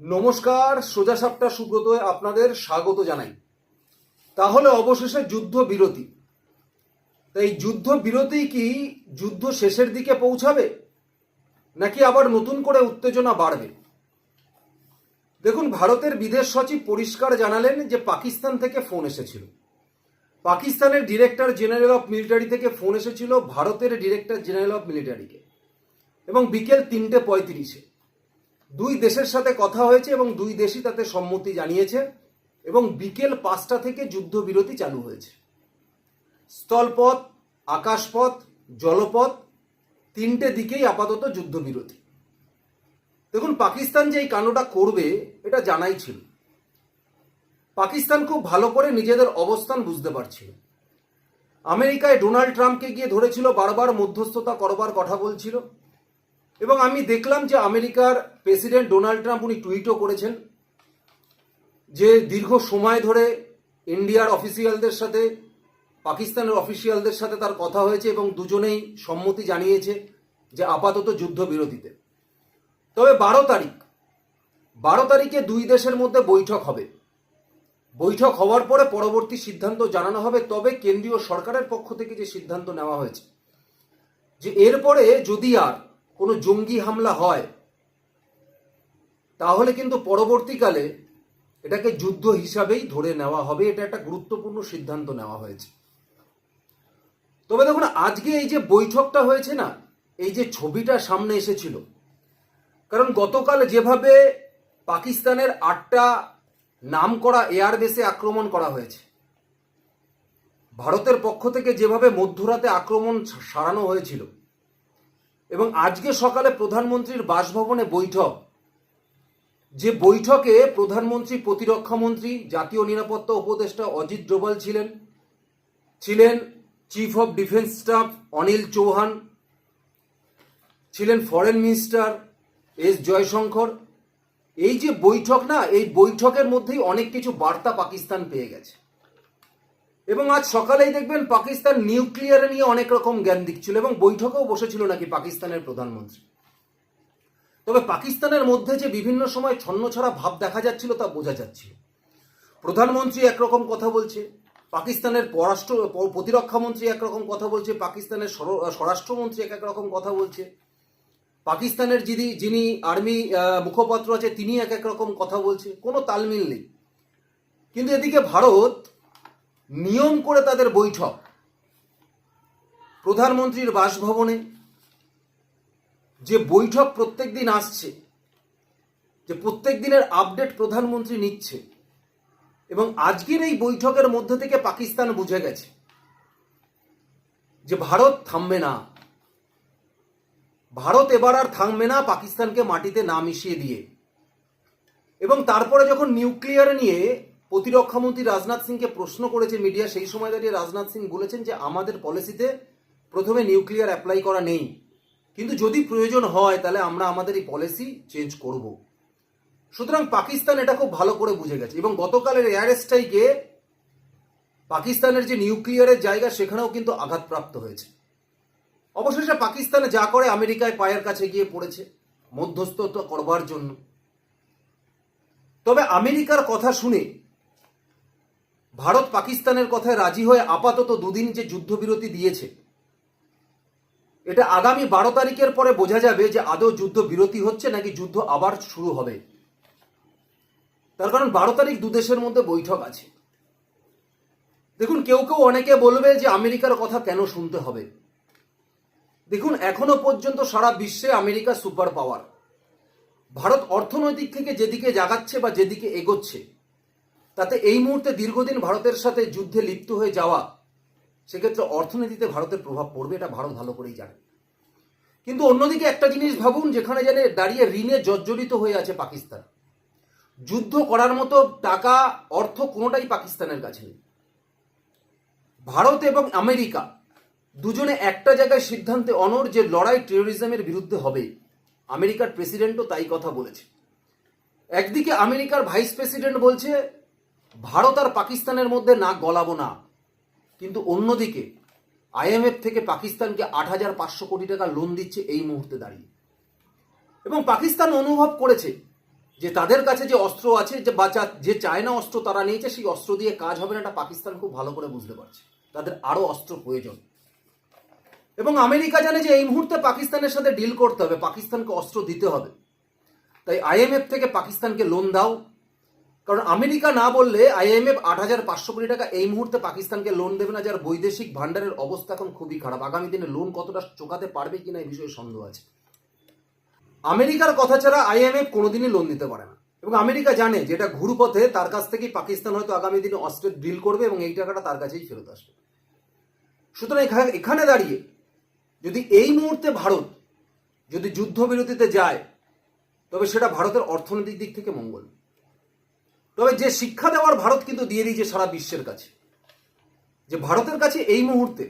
নমস্কার, সোজা সাপটা সুব্রত আপনাদের স্বাগত জানাই। তাহলে অবশেষে যুদ্ধ বিরতি। তাই যুদ্ধ বিরতি কি যুদ্ধ শেষের দিকে পৌঁছাবে, নাকি আবার নতুন করে উত্তেজনা বাড়বে? দেখুন, ভারতের বিদেশ সচিব পরিষ্কার জানালেন যে পাকিস্তান থেকে ফোন এসেছিল। পাকিস্তানের ডিরেক্টর জেনারেল অফ মিলিটারি থেকে ফোন এসেছিল ভারতের ডিরেক্টর জেনারেল অফ মিলিটারিকে। এবং বিকেল তিনটে পঁয়ত্রিশে। দুই দেশের সাথে কথা হয়েছে এবং দুই দেশই তাতে সম্মতি জানিয়েছে এবং বিকেল পাঁচটা থেকে যুদ্ধবিরতি চালু হয়েছে। স্থলপথ, আকাশপথ, জলপথ, তিনটে দিকেই আপাতত যুদ্ধবিরতি। দেখুন, পাকিস্তান যে এই কাণ্ডটা করবে, এটা জানাই ছিল। পাকিস্তান খুব ভালো করে নিজেদের অবস্থান বুঝতে পারছিল আমেরিকায় ডোনাল্ড ট্রাম্পকে গিয়ে ধরেছিল, বারবার মধ্যস্থতা করবার কথা বলছিল। এবং আমি দেখলাম যে আমেরিকার প্রেসিডেন্ট ডোনাল্ড ট্রাম্প উনি টুইটও করেছেন যে দীর্ঘ সময় ধরে ইন্ডিয়ার অফিসিয়ালদের সাথে, পাকিস্তানের অফিসিয়ালদের সাথে তার কথা হয়েছে এবং দুজনেই সম্মতি জানিয়েছে যে আপাতত যুদ্ধবিরতিতে তবে বারো তারিখ, বারো তারিখে দুই দেশের মধ্যে বৈঠক হবে। বৈঠক হওয়ার পরে পরবর্তী সিদ্ধান্ত জানানো হবে, তবে কেন্দ্রীয় সরকারের পক্ষ থেকে যে সিদ্ধান্ত নেওয়া হয়েছে, যে এরপরে যদি আর কোনো জঙ্গি হামলা হয়, তাহলে কিন্তু পরবর্তীকালে এটাকে যুদ্ধ হিসাবেই ধরে নেওয়া হবে। এটা একটা গুরুত্বপূর্ণ সিদ্ধান্ত নেওয়া হয়েছে। তবে দেখুন, আজকে এই যে বৈঠকটা হয়েছে না, এই যে ছবিটা সামনে এসেছিল, কারণ গতকাল যেভাবে পাকিস্তানের আটটা নাম করা এয়ারবেসে আক্রমণ করা হয়েছে, ভারতের পক্ষ থেকে যেভাবে মধ্যরাতে আক্রমণ সারানো হয়েছিল এবং আজকে সকালে প্রধানমন্ত্রীর বাসভবনে বৈঠক। যে বৈঠকে প্রধানমন্ত্রী, প্রতিরক্ষা মন্ত্রী, জাতীয় নিরাপত্তা উপদেষ্টা অজিত ডোভাল ছিলেন ছিলেন chief of defence staff Anil Chauhan, ছিলেন ফরেন মিনিস্টার এস জয়শঙ্কর। এই যে বৈঠক না, এই বৈঠকের মধ্যেই অনেক কিছু বার্তা পাকিস্তান পেয়ে গেছে। এবং আজ সকালেই দেখবেন পাকিস্তান নিউক্লিয়ার নিয়ে অনেক রকম জ্ঞান দিচ্ছিল এবং বৈঠকেও বসেছিল নাকি পাকিস্তানের প্রধানমন্ত্রী। তবে পাকিস্তানের মধ্যে যে বিভিন্ন সময় ছন্নছাড়া ভাব দেখা যাচ্ছিল তা বোঝা যাচ্ছিল প্রধানমন্ত্রী একরকম কথা বলছে, পাকিস্তানের পররাষ্ট্র, প্রতিরক্ষা মন্ত্রী একরকম কথা বলছে, পাকিস্তানের স্বরাষ্ট্রমন্ত্রী এক এক রকম কথা বলছে। পাকিস্তানের যিনি যিনি আর্মি মুখপাত্র আছে তিনি এক এক রকম কথা বলছে, কোনো তালমিল নেই। কিন্তু এদিকে ভারত নিয়ম করে তাদের বৈঠক। প্রধানমন্ত্রীর বাসভবনে যে বৈঠক প্রত্যেক দিন আসছে, যে প্রত্যেক দিনের আপডেট প্রধানমন্ত্রী নিচ্ছে, এবং আজকের এই বৈঠকের মধ্যে থেকে পাকিস্তান বুঝে গেছে যে ভারত থামবে না। ভারত এবার আর থামবে না পাকিস্তানকে মাটিতে না মিশিয়ে দিয়ে। এবং তারপরে যখন নিউক্লিয়ার নিয়ে প্রতিরক্ষামন্ত্রী রাজনাথ সিংকে প্রশ্ন করেছে মিডিয়া, সেই সময় দাঁড়িয়ে রাজনাথ সিং বলেছেন যে আমাদের পলিসিতে প্রথমে নিউক্লিয়ার অ্যাপ্লাই করা নেই। কিন্তু যদি প্রয়োজন হয়, তাহলে আমরা আমাদের এই পলিসি চেঞ্জ করব। সুতরাং পাকিস্তান এটা খুব ভালো করে বুঝে গেছে এবং গতকালের এয়ার স্ট্রাইকে পাকিস্তানের যে নিউক্লিয়ারের জায়গা, সেখানেও কিন্তু আঘাতপ্রাপ্ত হয়েছে। অবশেষে পাকিস্তানে যা করে আমেরিকায় পায়ের কাছে গিয়ে পড়েছে, মধ্যস্থতা করবার জন্য। তবে আমেরিকার কথা শুনে ভারত পাকিস্তানের কথায় রাজি হয়ে আপাতত দুদিন যে যুদ্ধবিরতি দিয়েছে, এটা আগামী বারো তারিখের পরে বোঝা যাবে যে আদৌ যুদ্ধ বিরতি হচ্ছে নাকি যুদ্ধ আবার শুরু হবে। তার কারণ বারো তারিখ দু দেশের মধ্যে বৈঠক আছে। দেখুন, কেউ কেউ অনেকে বলবে যে আমেরিকার কথা কেন শুনতে হবে। দেখুন, এখনও পর্যন্ত সারা বিশ্বে আমেরিকা সুপার পাওয়ার। ভারত অর্থনৈতিক থেকে যেদিকে জাগাচ্ছে বা যেদিকে এগোচ্ছে তাতে এই মুহূর্তে দীর্ঘদিন ভারতের সাথে যুদ্ধে লিপ্ত হয়ে যাওয়া, সেক্ষেত্রে অর্থনীতিতে ভারতের প্রভাব পড়বে, এটা ভারত ভালো করেই জানে। কিন্তু অন্যদিকে একটা জিনিস ভাবুন, যেখানে জানে দাঁড়িয়ে ঋণে জর্জরিত হয়ে আছে পাকিস্তান। যুদ্ধ করার মতো টাকা, অর্থ কোনোটাই পাকিস্তানের কাছে নেই। ভারত এবং আমেরিকা দুজনে একটা জায়গায় সিদ্ধান্তে অনর যে লড়াই টেরোরিজমের বিরুদ্ধে হবে। আমেরিকার প্রেসিডেন্টও তাই কথা বলেছে। একদিকে আমেরিকার ভাইস প্রেসিডেন্ট বলছে ভারত আর পাকিস্তানের মধ্যে না গলাবো না। কিন্তু অন্যদিকে আইএমএফ থেকে পাকিস্তানকে আট হাজার পাঁচশো কোটি টাকা লোন দিচ্ছে এই মুহূর্তে দাঁড়িয়ে। এবং পাকিস্তান অনুভব করেছে যে তাদের কাছে যে অস্ত্র আছে, যে বা যে চায়না অস্ত্র তারা নিয়েছে, সেই অস্ত্র দিয়ে কাজ হবে না, এটা পাকিস্তান খুব ভালো করে বুঝতে পারছে। তাদের আরও অস্ত্র প্রয়োজন। এবং আমেরিকা জানে যে এই মুহূর্তে পাকিস্তানের সাথে ডিল করতে হবে, পাকিস্তানকে অস্ত্র দিতে হবে। তাই আইএমএফ থেকে পাকিস্তানকে লোন দাও কারণ আমেরিকা না বললে আইএমএফ আট হাজার পাঁচশো কোটি টাকা এই মুহূর্তে পাকিস্তানকে লোন দেবে না, যার বৈদেশিক ভান্ডারের অবস্থা এখন খুবই খারাপ। আগামী দিনে লোন কতটা চোকাতে পারবে কিনা এই বিষয়ে সন্দেহ আছে। আমেরিকার কথা ছাড়া আইএমএফ কোনোদিনই লোন দিতে পারে না। এবং আমেরিকা জানে যে এটা ঘুরপথে, তার কাছ থেকেই পাকিস্তান হয়তো আগামী দিনে অস্ত্রের ডিল করবে এবং এই টাকাটা তার কাছেই ফেরত আসবে। সুতরাং এখা- এখানে দাঁড়িয়ে যদি এই মুহূর্তে ভারত যদি যুদ্ধবিরতিতে যায়, তবে সেটা ভারতের অর্থনৈতিক দিক থেকে মঙ্গল। তবে যে শিক্ষা দেওয়ার ভারত কিন্তু দিয়ে দিয়েছে সারা বিশ্বের কাছে। যে ভারতের কাছে এই মুহূর্তে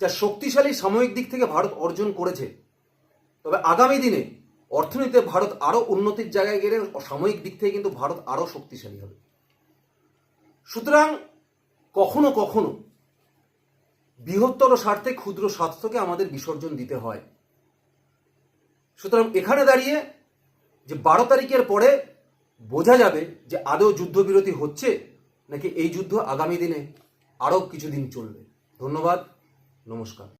যা শক্তিশালী সাময়িক দিক থেকে ভারত অর্জন করেছে, তবে আগামী দিনে অর্থনীতিতে ভারত আরও উন্নতির জায়গায় গেলে সাময়িক দিক থেকে কিন্তু ভারত আরও শক্তিশালী হবে। সুতরাং কখনো কখনো বৃহত্তর স্বার্থে ক্ষুদ্র স্বার্থকে আমাদের বিসর্জন দিতে হয়। সুতরাং এখানে দাঁড়িয়ে যে বারো তারিখের পরে বোঝা যাবে যে আদৌ যুদ্ধবিরতি হচ্ছে নাকি এই যুদ্ধ আগামী দিনে আরও কিছুদিন চলবে। ধন্যবাদ, নমস্কার।